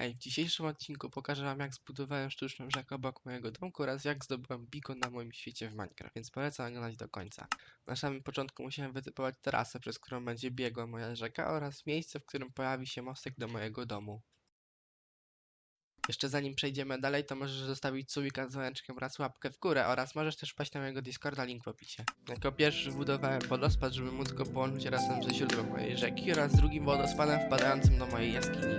Hej, w dzisiejszym odcinku pokażę wam jak zbudowałem sztuczną rzekę obok mojego domku oraz jak zdobyłem beacon na moim świecie w Minecraft, więc polecam oglądać do końca. Na samym początku musiałem wytypować trasę, przez którą będzie biegła moja rzeka oraz miejsce, w którym pojawi się mostek do mojego domu. Jeszcze zanim przejdziemy dalej, to możesz zostawić subika z dzwoneczkiem oraz łapkę w górę oraz możesz też wpaść na mojego Discorda, link w opisie. Jako pierwszy wybudowałem wodospad, żeby móc go połączyć razem ze źródłem mojej rzeki oraz drugim wodospadem wpadającym do mojej jaskini.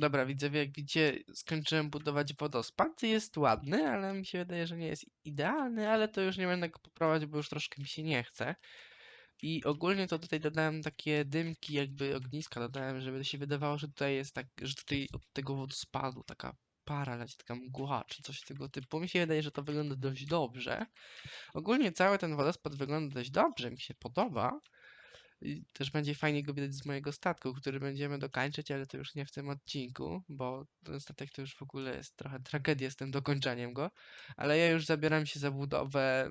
Dobra, widzowie, jak widzicie, skończyłem budować wodospad. Jest ładny, ale mi się wydaje, że nie jest idealny, ale to już nie będę go poprawiać, bo już troszkę mi się nie chce. I ogólnie to tutaj dodałem takie dymki, jakby ogniska dodałem, żeby się wydawało, że tutaj jest tak, że tutaj od tego wodospadu taka para leci, taka mgła, czy coś tego typu. Mi się wydaje, że to wygląda dość dobrze. Ogólnie cały ten wodospad wygląda dość dobrze, mi się podoba. I też będzie fajnie go widać z mojego statku, który będziemy dokończyć, ale to już nie w tym odcinku, bo ten statek to już w ogóle jest trochę tragedia z tym dokończeniem go. Ale ja już zabieram się za budowę.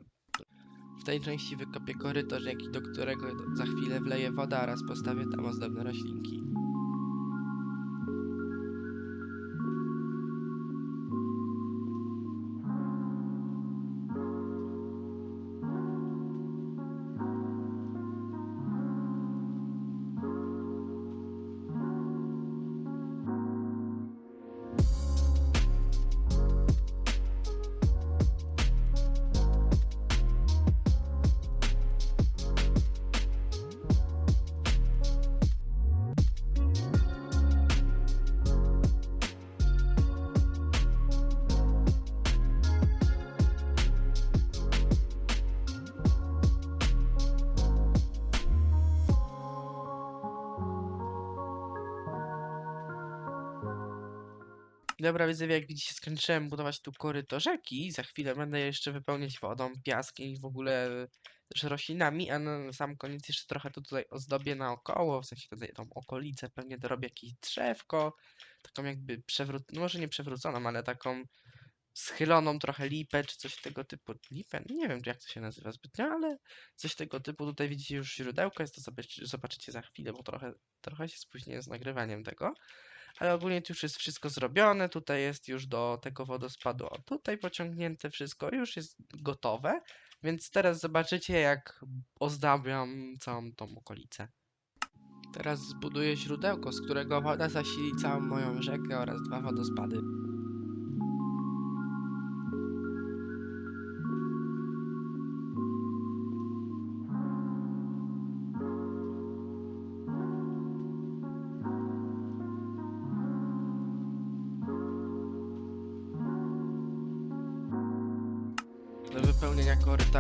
W tej części wykopię koryto rzeki, do którego za chwilę wleję wodę oraz postawię tam ozdobne roślinki. Dobra, widzowie, jak widzicie, skończyłem budować tu koryto rzeki. Za chwilę będę je jeszcze wypełniać wodą, piaskiem i w ogóle e, też roślinami, a na sam koniec jeszcze trochę to tutaj ozdobię naokoło, w sensie tutaj tą okolicę, pewnie dorobię jakieś drzewko, taką jakby przewrót, no może nie przewróconą, ale taką schyloną trochę lipę, czy coś tego typu. Lipę? Nie wiem, jak to się nazywa zbytnio, ale coś tego typu. Tutaj widzicie już źródełko, jest to zobaczy- zobaczycie za chwilę, bo trochę, trochę się spóźniłem z nagrywaniem tego. Ale ogólnie tu już jest wszystko zrobione. Tutaj jest już do tego wodospadu. O, tutaj pociągnięte wszystko, już jest gotowe. Więc teraz zobaczycie, jak ozdabiam całą tą okolicę. Teraz zbuduję źródełko, z którego woda zasili całą moją rzekę oraz dwa wodospady.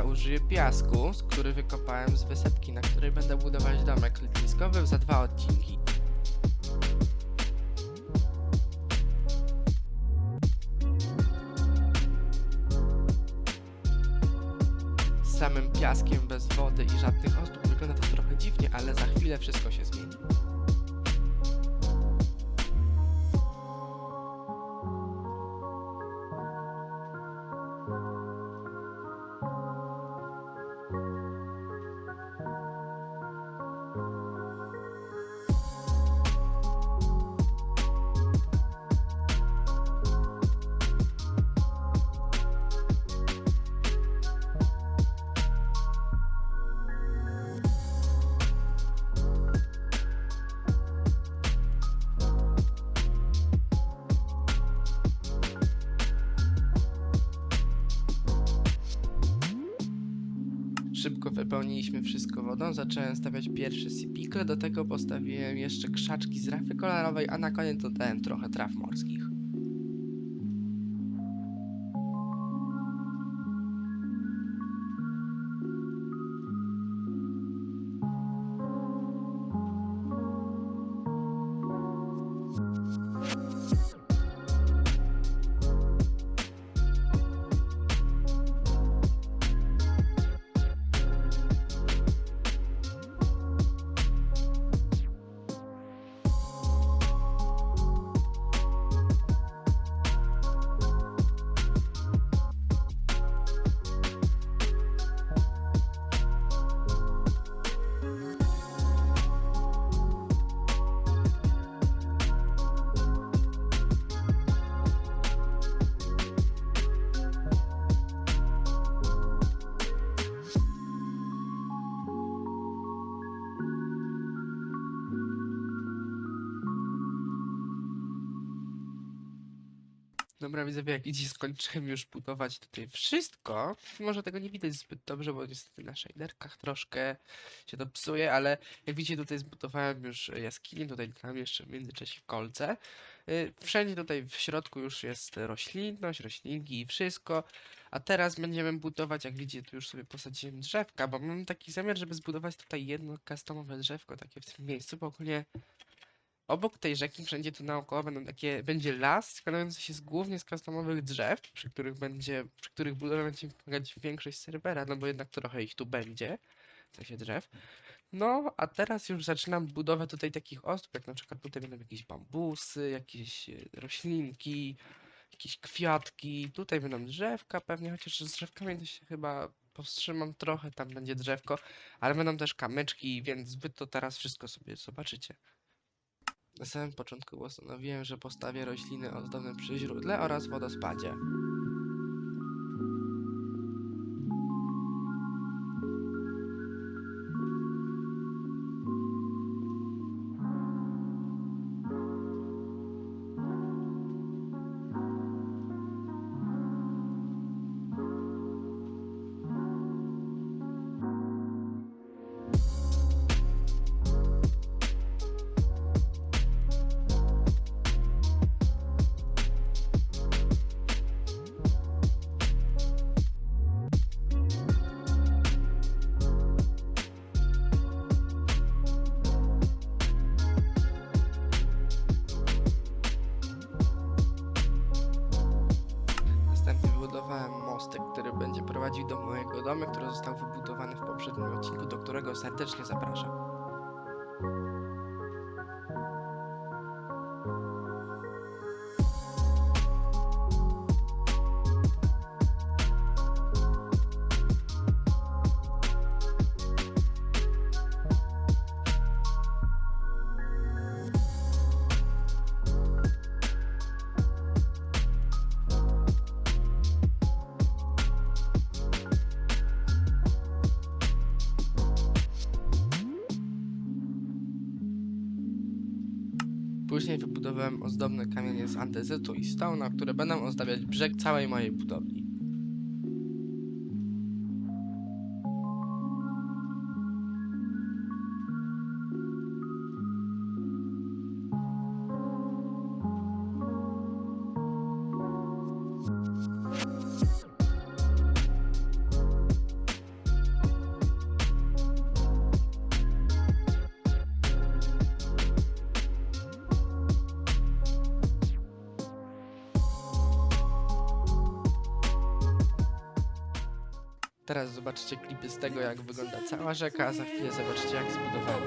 Użyję piasku, z który wykopałem z wysepki, na której będę budować domek letniskowy za dwa odcinki. Z samym piaskiem, bez wody i żadnych ozdób wygląda to trochę dziwnie, ale za chwilę wszystko się zmieni. Wypełniliśmy wszystko wodą, zacząłem stawiać pierwszy sipikle, do tego postawiłem jeszcze krzaczki z rafy kolorowej, a na koniec dodałem trochę traw morskich. Dobra, widzowie, jak idzie, skończyłem już budować tutaj wszystko. Może tego nie widać zbyt dobrze, bo niestety na shaderkach troszkę się to psuje, ale jak widzicie, tutaj zbudowałem już jaskinię, tutaj tam jeszcze w międzyczasie kolce. Y, Wszędzie tutaj w środku już jest roślinność, roślinki i wszystko. A teraz będziemy budować, jak widzicie, tu już sobie posadziłem drzewka, bo mam taki zamiar, żeby zbudować tutaj jedno customowe drzewko takie w tym miejscu, bo ogólnie obok tej rzeki, wszędzie tu naokoło będą takie, będzie las składający się z, głównie z customowych drzew, przy których będzie, przy których będzie pomagać większość serwera, no bo jednak trochę ich tu będzie, w sensie drzew. No, a teraz już zaczynam budowę tutaj takich ozdób, jak na przykład tutaj będą jakieś bambusy, jakieś e, roślinki, jakieś kwiatki, tutaj będą drzewka pewnie, chociaż z drzewkami to się chyba powstrzymam trochę, tam będzie drzewko, ale będą też kamyczki, więc wy to teraz wszystko sobie zobaczycie. Na samym początku postanowiłem, że postawię rośliny ozdobne przy źródle oraz wodospadzie. Którego serdecznie zapraszam. Później wybudowałem ozdobne kamienie z andezytu i stona, które będą ozdabiać brzeg całej mojej budowli. Teraz zobaczycie klipy z tego, jak wygląda cała rzeka, a za chwilę zobaczycie, jak zbudowałem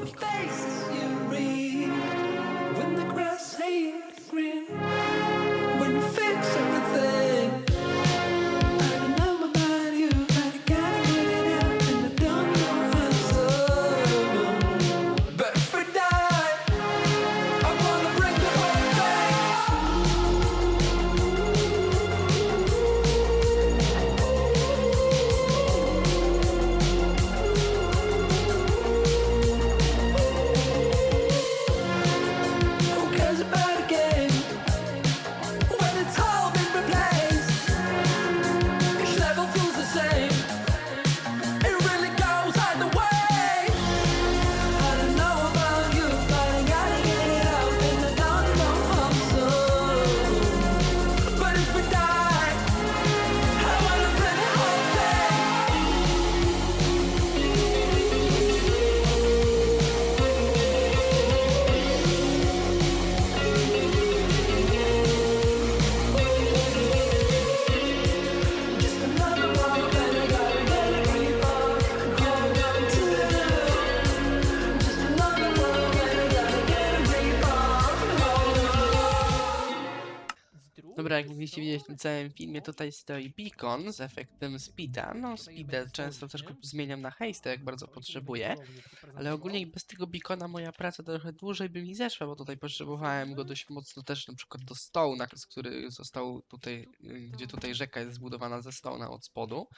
mogliście widzieć w tym całym filmie, tutaj stoi beacon z efektem speeda. No, speeda często troszkę zmieniam na haste, jak bardzo potrzebuję. Ale ogólnie bez tego beacona moja praca trochę dłużej by mi zeszła, bo tutaj potrzebowałem go dość mocno też na przykład do stołna, z który został tutaj, y, gdzie tutaj rzeka jest zbudowana ze stołna od spodu.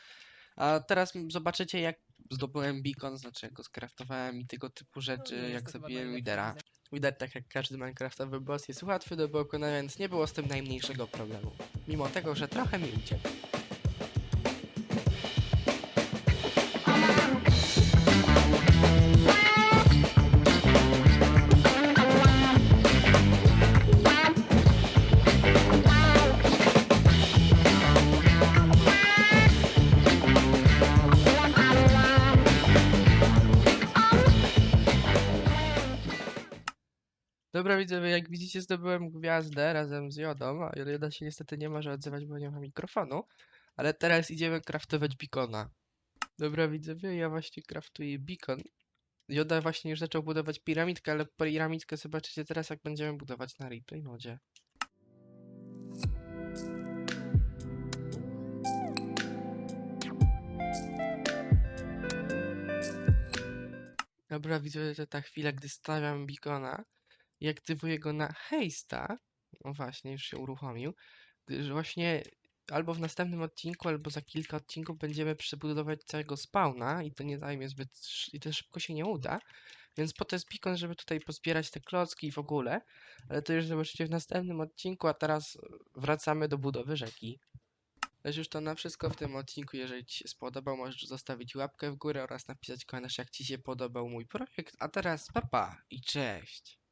A teraz zobaczycie jak zdobyłem beacon, znaczy go skraftowałem i tego typu rzeczy, jak zabiłem widera. Widać tak jak każdy Minecraftowy boss jest łatwy do pokonania, więc nie było z tym najmniejszego problemu. Mimo tego, że trochę mi uciekł. Dobra widzowie, jak widzicie zdobyłem gwiazdę razem z Jodą, a Joda się niestety nie może odzywać, bo nie ma mikrofonu. Ale teraz idziemy craftować beacona. Dobra widzowie, ja właśnie craftuję beacon. Joda właśnie już zaczął budować piramidkę, ale piramidkę zobaczycie teraz jak będziemy budować na replay modzie. Dobra widzowie, to ta chwila, gdy stawiam beacona i aktywuję go na hejsta, no właśnie, już się uruchomił, gdyż właśnie albo w następnym odcinku, albo za kilka odcinków będziemy przebudować całego spawna i to nie zajmie zbyt, i to szybko się nie uda, więc po to jest beacon, żeby tutaj pozbierać te klocki i w ogóle, ale to już zobaczycie w następnym odcinku, a teraz wracamy do budowy rzeki. Lecz już to na wszystko w tym odcinku. Jeżeli Ci się spodobał, możesz zostawić łapkę w górę oraz napisać komentarz, jak Ci się podobał mój projekt. A teraz papa i cześć!